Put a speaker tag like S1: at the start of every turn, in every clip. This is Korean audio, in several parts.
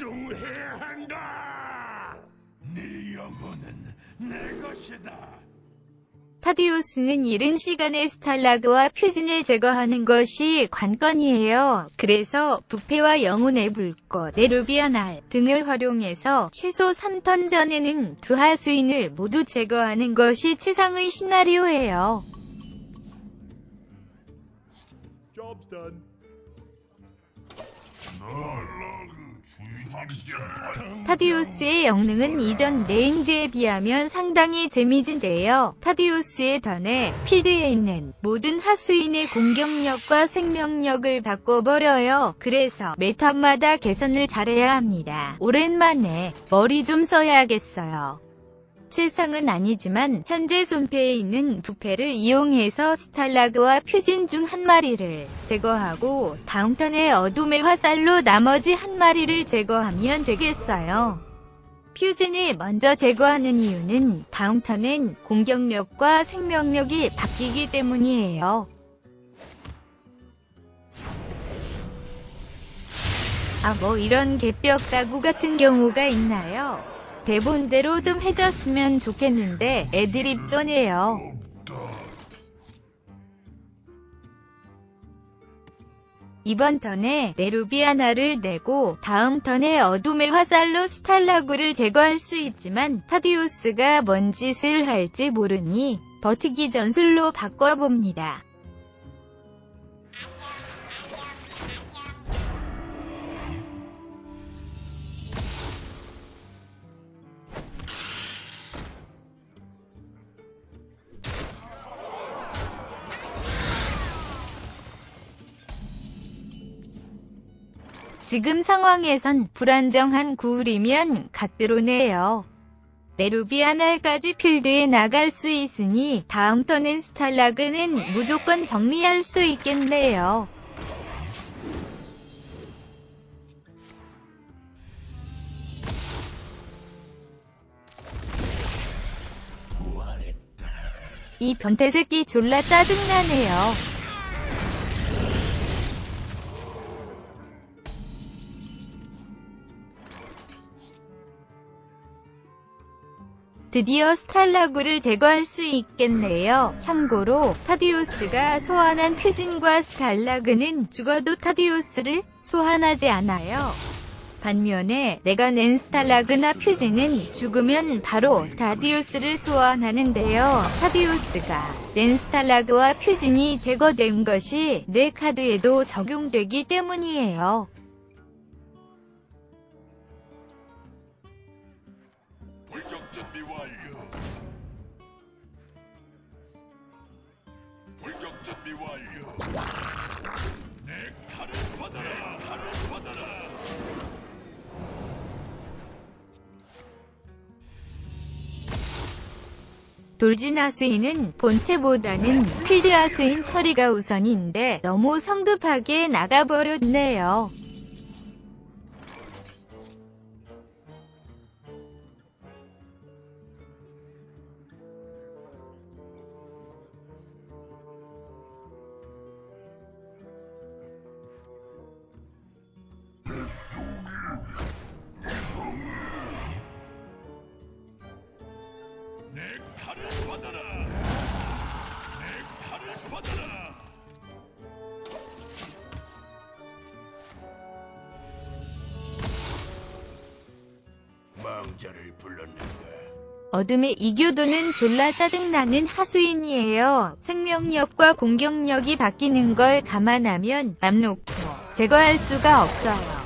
S1: 집중해야 한다. 네 영혼은 내 것이다.
S2: 타디우스는 이른 시간에 스탈라그와 퓨진을 제거하는 것이 관건이에요. 그래서 부패와 영혼의 불꽃, 네루비아날 등을 활용해서 최소 3턴 전에는 두 하수인을 모두 제거하는 것이 최상의 시나리오예요.
S1: Job's done. 널라그 주인
S2: 타디우스의 영능은 이전 레인지에 비하면 상당히 재미진데요. 타디우스의 던에 필드에 있는 모든 하수인의 공격력과 생명력을 바꿔버려요. 그래서 매탑마다 개선을 잘해야 합니다. 오랜만에 머리 좀 써야겠어요. 최상은 아니지만 현재 손패에 있는 부패를 이용해서 스탈라그와 퓨진 중 한 마리를 제거하고 다음 턴에 어둠의 화살로 나머지 한 마리를 제거하면 되겠어요. 퓨진을 먼저 제거하는 이유는 다음 턴엔 공격력과 생명력이 바뀌기 때문이에요. 아, 뭐 이런 개벽 다구 같은 경우가 있나요? 대본대로 좀 해줬으면 좋겠는데 애드립 쩌네요. 이번 턴에 네루비아나를 내고 다음 턴에 어둠의 화살로 스탈라그를 제거할 수 있지만 타디우스가 뭔 짓을 할지 모르니 버티기 전술로 바꿔봅니다. 지금 상황에선 불안정한 구울이면 갓드로네요. 네루비아날까지 필드에 나갈 수 있으니 다음 턴엔 스탈라그는 무조건 정리할 수 있겠네요. 이 변태 새끼 졸라 짜증나네요. 드디어 스탈라그를 제거할 수 있겠네요. 참고로 타디우스가 소환한 퓨진과 스탈라그는 죽어도 타디우스를 소환하지 않아요. 반면에 내가 낸 스탈라그나 퓨진은 죽으면 바로 타디우스를 소환하는데요. 타디우스가 낸 스탈라그와 퓨진이 제거된 것이 내 카드에도 적용되기 때문이에요.
S1: 내 칼을 받아라. 칼을 받아라.
S2: 돌진 하수인은 본체보다는 필드 하수인 처리가 우선인데 너무 성급하게 나가버렸네요.
S1: 내 칼을 받아라. 내 칼을 받아라. 망자를 불렀는가?
S2: 어둠의 이교도는 졸라 짜증나는 하수인이에요. 생명력과 공격력이 바뀌는 걸 감안하면 맘 놓고 제거할 수가 없어요.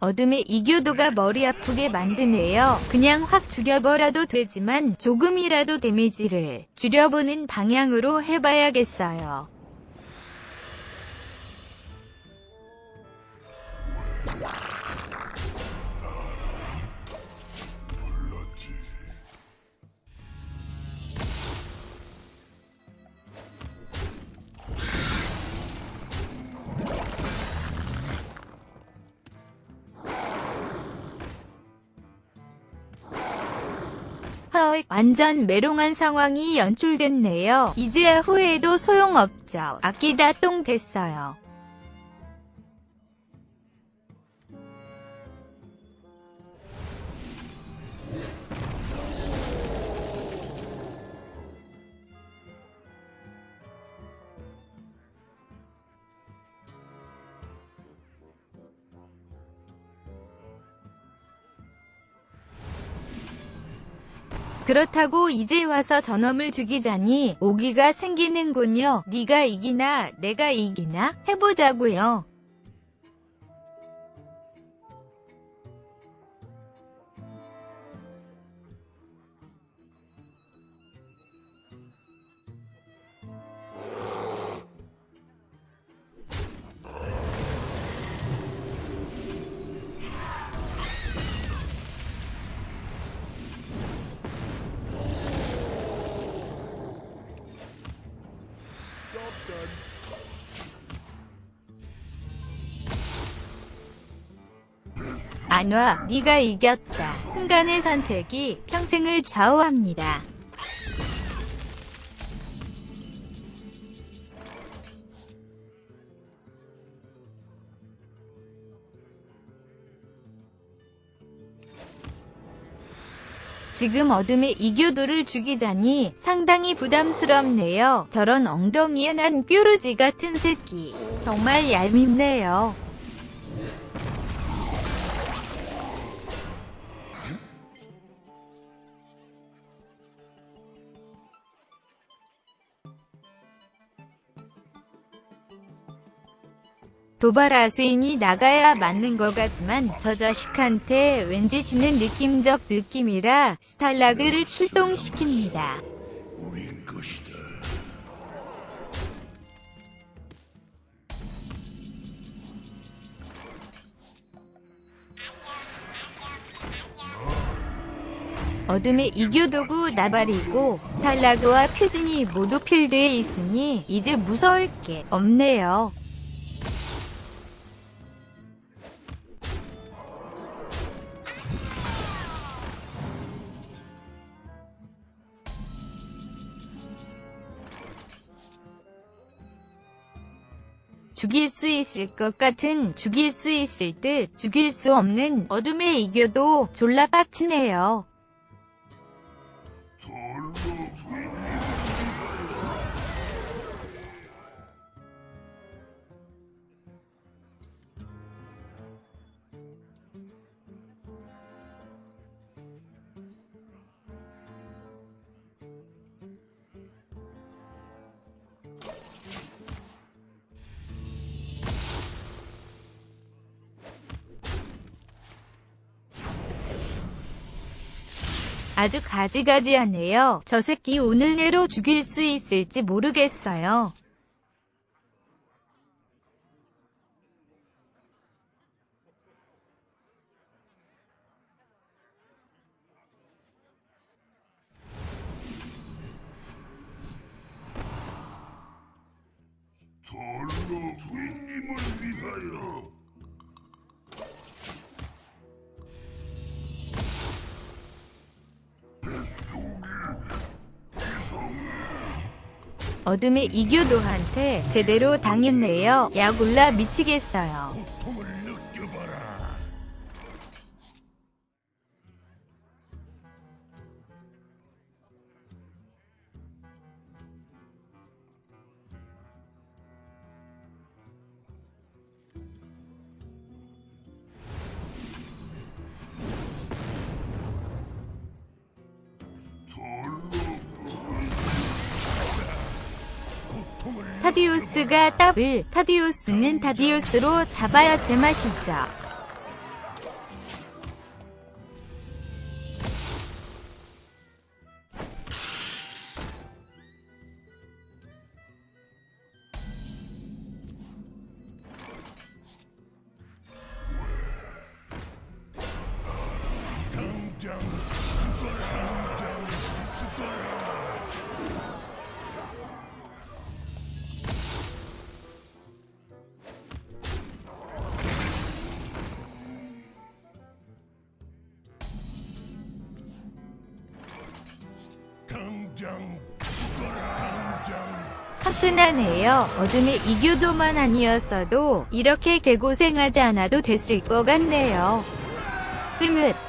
S2: 어둠의 이교도가 머리 아프게 만드네요. 그냥 확 죽여버려도 되지만 조금이라도 데미지를 줄여보는 방향으로 해봐야겠어요. 헉, 완전 메롱한 상황이 연출됐네요. 이제 후회도 소용없죠. 아끼다 똥 됐어요. 그렇다고 이제 와서 저놈을 죽이자니 오기가 생기는군요. 네가 이기나 내가 이기나 해보자고요. 안 와, 네가 이겼다. 순간의 선택이 평생을 좌우합니다. 지금 어둠의 이교도를 죽이자니 상당히 부담스럽네요. 저런 엉덩이에 난 뾰루지 같은 새끼. 정말 얄밉네요. 도발 아 수인이 나가야 맞는 것 같지만 저 자식한테 왠지 지는 느낌적 느낌이라 스탈라그를 출동시킵니다. 어둠의 이교도구 나발이고 스탈라그와 퓨진이 모두 필드에 있으니 이제 무서울 게 없네요. 죽일 수 있을 것 같은 죽일 수 있을 듯 죽일 수 없는 어둠의 이교도 졸라 빡치네요. 아주 가지가지하네요. 저 새끼 오늘 내로 죽일 수 있을지 모르겠어요.
S1: 돌로 주인님을 위하여
S2: 어둠의 이교도한테 제대로 당했네요. 야골라 미치겠어요. 타디우스가 더블, 타디우스는 타디우스로 잡아야 제맛이죠. 화끈하네요. 어둠의 이교도만 아니었어도 이렇게 개고생하지 않아도 됐을 것 같네요. 끝.
S1: 칠